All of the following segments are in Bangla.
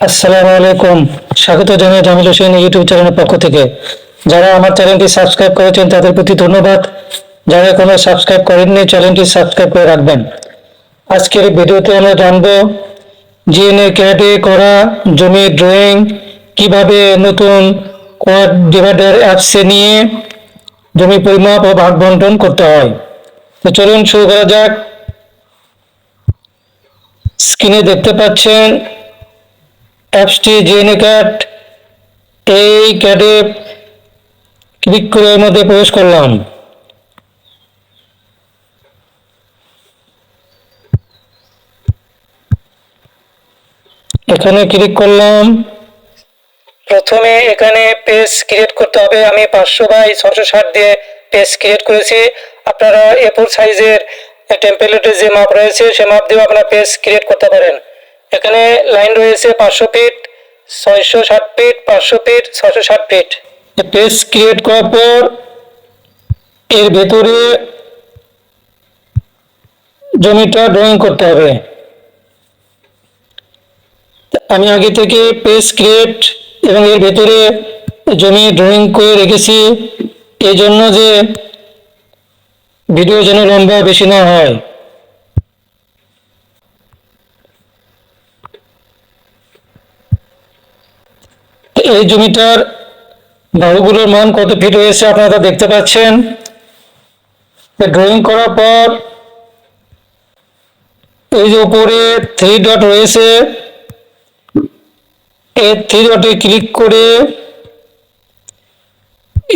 আসসালামু আলাইকুম। স্বাগত জানাই জামিল হোসেন ইউটিউব চ্যানেলের পক্ষ থেকে। যারা আমার চ্যানেলটি সাবস্ক্রাইব করেছেন, তাদের প্রতি ধন্যবাদ। যারা এখনও সাবস্ক্রাইব করেননি, চ্যানেলটি সাবস্ক্রাইব করে রাখবেন। আজকের ভিডিওতে আমরা জানব জিএনএ ক্যাডে করা জমি ড্রয়িং কীভাবে নতুন কোয়াড ডিভাইডার অ্যাপসে নিয়ে জমি পরিমাপ ও ভাগ বন্টন করতে হয়। তো চলুন শুরু করা যাক। স্ক্রিনে দেখতে পাচ্ছেন অ্যাপসটি এই ক্যাডে ক্লিক করে মধ্যে প্রবেশ করলাম। এখানে ক্লিক করলাম। প্রথমে এখানে পেজ ক্রিয়েট করতে হবে। আমি পাঁচশো বাই ছশো ষাট দিয়ে পেজ ক্রিয়েট করেছি। আপনারা এফোর সাইজের টেম্পলেটের যে মাপ রয়েছে, সে মাপ দিয়েও আপনারা পেজ ক্রিয়েট করতে পারেন। এখানে লাইন রয়েছে পাঁচশো ফিট ছয়শো ষাট ফিট পাঁচশো ফিট ছশো ষাট ফিট পেজ ক্রিয়েট করার পর এর ভেতরে জমিটা ড্রয়িং করতে হবে। আমি আগে থেকে পেজ ক্রিয়েট এবং এর ভেতরে জমি ড্রয়িং করে রেখেছি। এই জন্য যে ভিডিও যেন লম্বা বেশি না হয়। এই জমিটার বাহুগুলোর মান কত ফিট হয়েছে আপনারা দেখতে পাচ্ছেন। ড্রয়িং করার পর এই যে উপরে থ্রি ডট রয়েছে এই থ্রি ডটে ক্লিক করে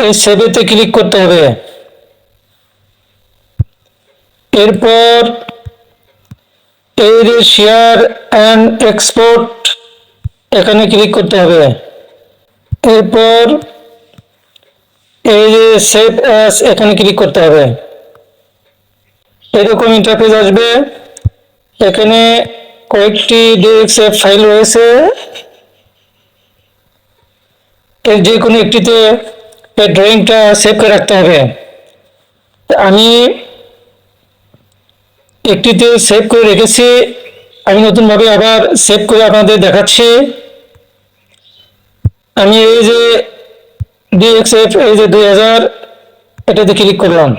এই সেভেতে ক্লিক করতে হবে। এরপর এই যে শেয়ার অ্যান্ড এক্সপোর্ট এখানে ক্লিক করতে হবে। এরপর এই যে সেভ অ্যাস এখানে ক্লিক করতে হবে। এরকম ইন্টারফেস আসবে। এখানে কয়েকটি ডিএক্সএফ ফাইল রয়েছে। এর যে কোনো একটিতে এই ড্রয়িংটা সেভ করে রাখতে হবে। আমি একটিতে সেভ করে রেখেছি। আমি নতুনভাবে আবার সেভ করে আপনাদের দেখাচ্ছি। আমি এই যে ডিএক্সএফ এই যে দুই হাজার, এটাতে ক্লিক করলাম।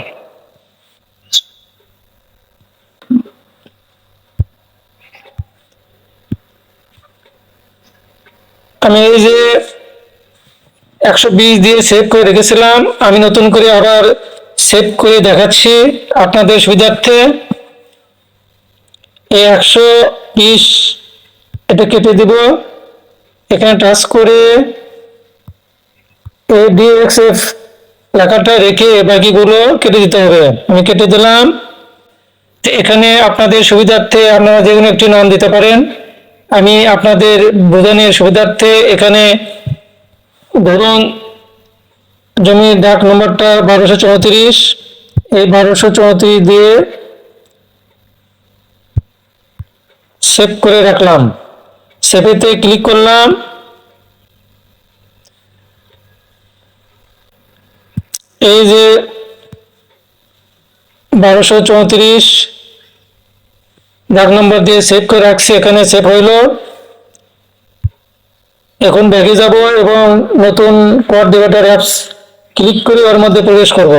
আমি এই যে একশো বিশ দিয়ে সেভ করে রেখেছিলাম, আমি নতুন করে আবার সেভ করে দেখাচ্ছি আপনাদের সুবিধার্থে। এই একশো বিশ, এটা কেটে দিব। এখানে টাচ করে এই ডিএক্সএফ লেখাটা রেখে বাকিগুলো কেটে দিতে হবে। আমি কেটে দিলাম। এখানে আপনাদের সুবিধার্থে আপনারা যে কোনো একটি নাম দিতে পারেন। আমি আপনাদের বোঝানোর সুবিধার্থে এখানে ধরুন জমির ডাক নম্বরটা বারোশো চৌত্রিশ। এই বারোশো চৌত্রিশ দিয়ে সেভ করে রাখলাম। সেভেতে ক্লিক করলাম। এই যে বারোশো চৌত্রিশ ডাক নম্বর দিয়ে সেভ করে রাখছি, এখানে সেভ হইল। এখন ব্যাগে যাব এবং নতুন কোয়ার ডিভাইডার অ্যাপস ক্লিক করে ওর মধ্যে প্রবেশ করব।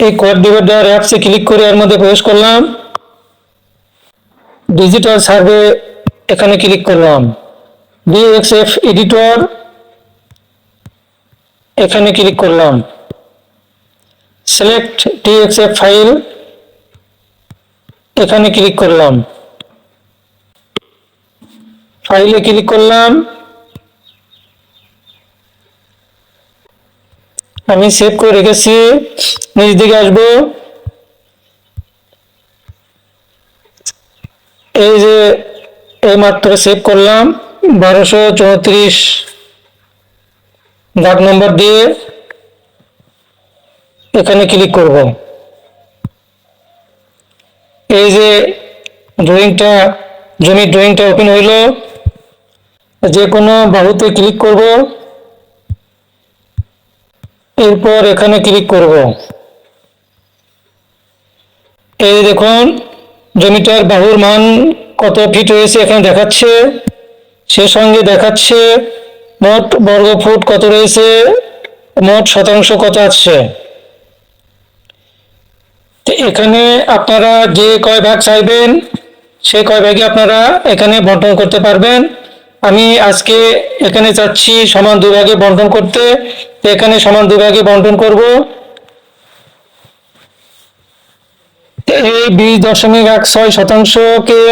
এই কোয়াড ডিভাইডার অ্যাপসে ক্লিক করে ওর মধ্যে প্রবেশ করলাম। ডিজিটাল সার্ভে এখানে ক্লিক করলাম। ডিএক্সএফ এডিটর এখানে ক্লিক করলাম। সিলেক্ট ডিএক্সএফ ফাইল এখানে ক্লিক করলাম। ফাইলে ক্লিক করলাম। আমি সেভ করে রেখেছি। নিচ দিকে আসব। এই যে এই মাত্র সেভ করলাম। বারোশো চৌত্রিশ। ডাক নম্বর দিয়ে এখানে ক্লিক করব। এই যে ড্রয়িংটা জমির ড্রয়িংটা ওপেন হইল। যে কোনো বাহুতে ক্লিক করব। এরপর এখানে ক্লিক করব। এই দেখুন, জমিটার বাহুর মান কত ফিট হয়েছে এখানে দেখাচ্ছে। সে সঙ্গে দেখাচ্ছে, মোট বর্গ ফুট কত রয়েছে, মোট শতাংশ কত আসছে। এখানে আপনারা যে কয় ভাগ চাইবেন সে কয় ভাগে আপনারা এখানে বন্টন করতে পারবেন। আমি আজকে এখানে চাচ্ছি সমান দুই ভাগে বন্টন করতে। এখানে সমান দুই ভাগে বন্টন করব। এই বিশ দশমিক এক ছয় শতাংশকে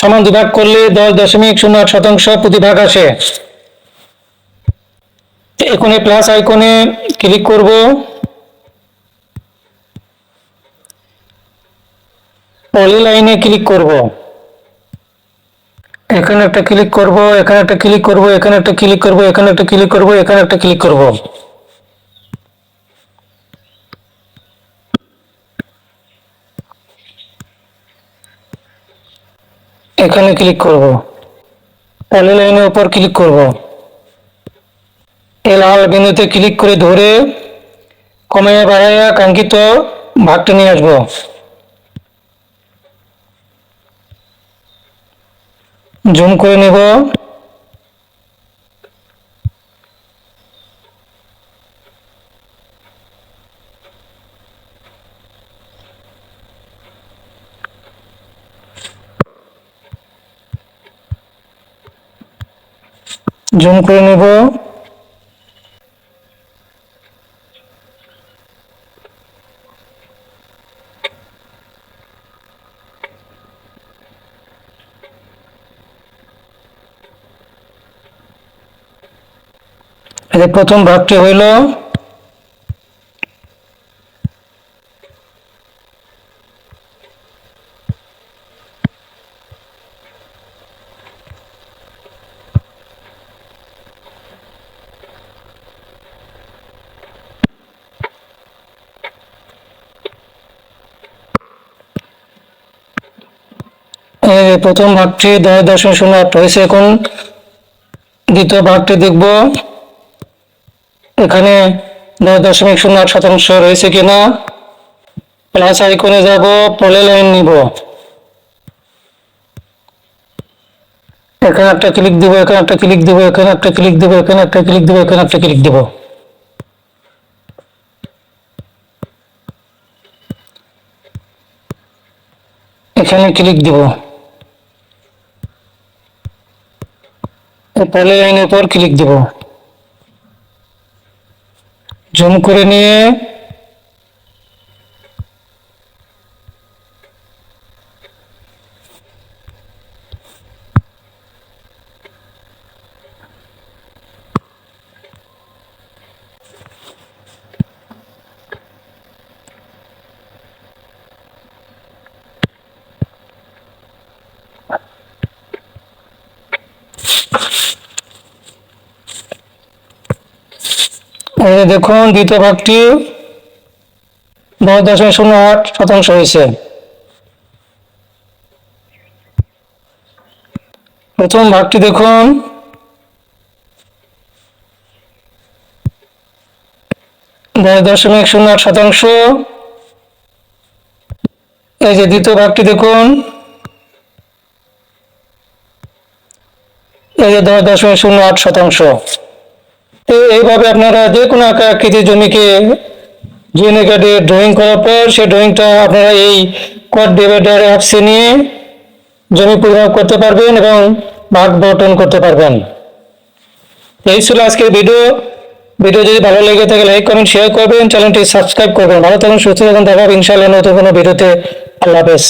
সমান দুভাগ করলে দশ দশমিক শূন্য আট শতাংশ প্রতি ভাগ আসে এখানে প্লাস আইকনে ক্লিক করব। পলি লাইনে ক্লিক করব। এখানে একটা ক্লিক করব, এখানে একটা ক্লিক করব, এখানে একটা ক্লিক করব, এখানে একটা ক্লিক করব, এখানে একটা ক্লিক করব। এখানে ক্লিক করব। পলি লাইনের উপর ক্লিক করব। লাল বিন্দুতে ক্লিক করে ধরে কমে বাড়াইয়া কাঙ্ক্ষিত ভাগটা নিয়ে আসব। জুম করে নেব। জুম করে নেব। এই প্রথম ভাগটি হইল প্রথম ভাগটি দশ দশমিক শূন্য আট হয়েছে। এখন দ্বিতীয় ভাগটি দেখব। এখানে দশ দশমিক শূন্য আট শতাংশ রয়েছে কিনা? প্লাস আইকনে যাব পলে লাইন নিব। এখানে একটা ক্লিক দিব, এখানে একটা ক্লিক দিব, এখানে একটা ক্লিক দিব, এখানে একটা ক্লিক দিব, এখানে একটা ক্লিক দিব। এখানে ক্লিক দিব। পলে লাইনের উপর ক্লিক দিব। জুম করে নিয়ে দেখুন দ্বিতীয় ভাগটি দশ দশমিক শূন্য আট শতাংশ হয়েছে। প্রথম ভাগটি দেখুন। দশ দশমিক শূন্য আট শতাংশ। এই যে দ্বিতীয় ভাগটি দেখুন। এই যে দশ দশমিক শূন্য আট শতাংশ। এইভাবে আপনারা যে কোনো আঁকা আকৃতির জমিকে জিএনএ কার্ডে ড্রয়িং করার পর সেই ড্রয়িংটা আপনারা এই কোড ডিভাইডার অ্যাপসে নিয়ে জমি পরিমাপ করতে পারবেন এবং ভাগ বন্টন করতে পারবেন। এই ছিল আজকের ভিডিও। ভিডিও যদি ভালো লেগে থাকে লাইক কমেন্ট শেয়ার করবেন। চ্যানেলটি সাবস্ক্রাইব করবেন। ভালো থাকুন, সুস্থ থাকুন। দেখা হবে ইনশাআল্লাহ নতুন কোনো ভিডিওতে। আল্লাহ হাফেজ।